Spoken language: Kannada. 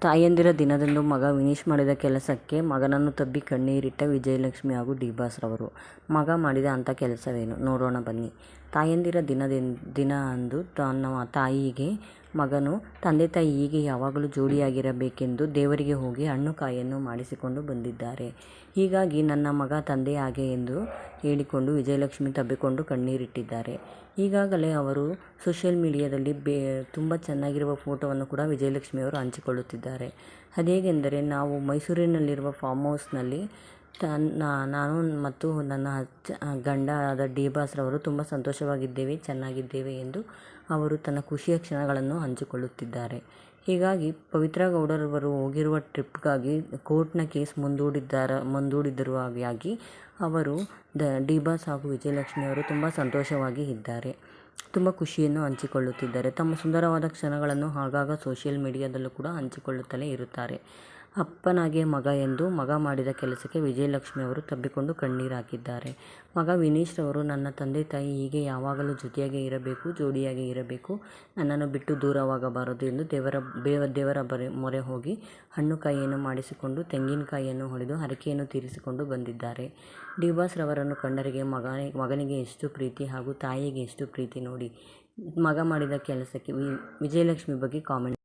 ತಾಯಂದಿರ ದಿನದಂದು ಮಗ ವಿನೀಶ್ ಮಾಡಿದ ಕೆಲಸಕ್ಕೆ ಮಗನನ್ನು ತಬ್ಬಿ ಕಣ್ಣೀರಿಟ್ಟ ವಿಜಯಲಕ್ಷ್ಮಿ ಹಾಗೂ ಡಿ ಬಾಸ್ರವರು. ಮಗ ಮಾಡಿದ ಅಂಥ ಕೆಲಸವೇನು? ನೋಡೋಣ ಬನ್ನಿ. ತಾಯಂದಿರ ದಿನ ಅಂದು ತನ್ನ ತಾಯಿಗೆ ಮಗನು ತಂದೆ ತಾಯಿ ಹೀಗೆ ಯಾವಾಗಲೂ ಜೋಡಿಯಾಗಿರಬೇಕೆಂದು ದೇವರಿಗೆ ಹೋಗಿ ಹಣ್ಣು ಕಾಯನ್ನು ಮಾಡಿಸಿಕೊಂಡು ಬಂದಿದ್ದಾರೆ. ಹೀಗಾಗಿ ನನ್ನ ಮಗ ತಂದೆ ಹಾಗೆ ಎಂದು ಹೇಳಿಕೊಂಡು ವಿಜಯಲಕ್ಷ್ಮಿ ತಬ್ಬಿಕೊಂಡು ಕಣ್ಣೀರಿಟ್ಟಿದ್ದಾರೆ. ಈಗಾಗಲೇ ಅವರು ಸೋಷಿಯಲ್ ಮೀಡಿಯಾದಲ್ಲಿ ಬೇ, ತುಂಬ ಚೆನ್ನಾಗಿರುವ ಫೋಟೋವನ್ನು ಕೂಡ ವಿಜಯಲಕ್ಷ್ಮಿಯವರು ಹಂಚಿಕೊಳ್ಳುತ್ತಿದ್ದಾರೆ. ಅದೇಗೆಂದರೆ ನಾವು ಮೈಸೂರಿನಲ್ಲಿರುವ ಫಾರ್ಮ್ ಹೌಸ್ನಲ್ಲಿ ನಾನು ಮತ್ತು ನನ್ನ ಗಂಡ ಆದ ಡಿ ಬಾಸ್ರವರು ತುಂಬ ಸಂತೋಷವಾಗಿದ್ದೇವೆ, ಚೆನ್ನಾಗಿದ್ದೇವೆ ಎಂದು ಅವರು ತನ್ನ ಖುಷಿಯ ಕ್ಷಣಗಳನ್ನು ಹಂಚಿಕೊಳ್ಳುತ್ತಿದ್ದಾರೆ. ಹೀಗಾಗಿ ಪವಿತ್ರ ಗೌಡರವರು ಹೋಗಿರುವ ಟ್ರಿಪ್ಗಾಗಿ ಕೋರ್ಟ್ನ ಕೇಸ್ ಮುಂದೂಡಿದ್ದರಿಂದಾಗಿ ಅವರು ದ ಡಿ ಬಾಸ್ ಹಾಗೂ ವಿಜಯಲಕ್ಷ್ಮಿಯವರು ತುಂಬ ಸಂತೋಷವಾಗಿ ಇದ್ದಾರೆ. ತುಂಬ ಖುಷಿಯನ್ನು ಹಂಚಿಕೊಳ್ಳುತ್ತಿದ್ದಾರೆ. ತಮ್ಮ ಸುಂದರವಾದ ಕ್ಷಣಗಳನ್ನು ಆಗಾಗ ಸೋಷಿಯಲ್ ಮೀಡಿಯಾದಲ್ಲೂ ಕೂಡ ಹಂಚಿಕೊಳ್ಳುತ್ತಲೇ ಇರುತ್ತಾರೆ. ಅಪ್ಪನಾಗೆ ಮಗ ಎಂದು ಮಗ ಮಾಡಿದ ಕೆಲಸಕ್ಕೆ ವಿಜಯಲಕ್ಷ್ಮಿ ಅವರು ತಬ್ಬಿಕೊಂಡು ಕಣ್ಣೀರು ಹಾಕಿದ್ದಾರೆ. ಮಗ ವಿನೀಶ್ ಅವರು ನನ್ನ ತಂದೆ ತಾಯಿ ಹೀಗೆ ಯಾವಾಗಲೂ ಜೊತೆಯಾಗಿ ಇರಬೇಕು, ಜೋಡಿಯಾಗಿ ಇರಬೇಕು, ನನ್ನನ್ನು ಬಿಟ್ಟು ದೂರವಾಗಬಾರದು ಎಂದು ದೇವರ ದೇವರ ಮೊರೆ ಹೋಗಿ ಹಣ್ಣುಕಾಯಿಯನ್ನು ಮಾಡಿಸಿಕೊಂಡು ತೆಂಗಿನಕಾಯಿಯನ್ನು ಹೊಡೆದು ಹರಕೆಯನ್ನು ತೀರಿಸಿಕೊಂಡು ಬಂದಿದ್ದಾರೆ. ಡಿ ಬಾಸ್ ರವರನ್ನು ಕಂಡರೆ ಮಗನಿಗೆ ಎಷ್ಟು ಪ್ರೀತಿ ಹಾಗೂ ತಾಯಿಗೆ ಎಷ್ಟು ಪ್ರೀತಿ ನೋಡಿ. ಮಗ ಮಾಡಿದ ಕೆಲಸಕ್ಕೆ ವಿಜಯಲಕ್ಷ್ಮಿ ಬಗ್ಗೆ ಕಾಮೆಂಟ್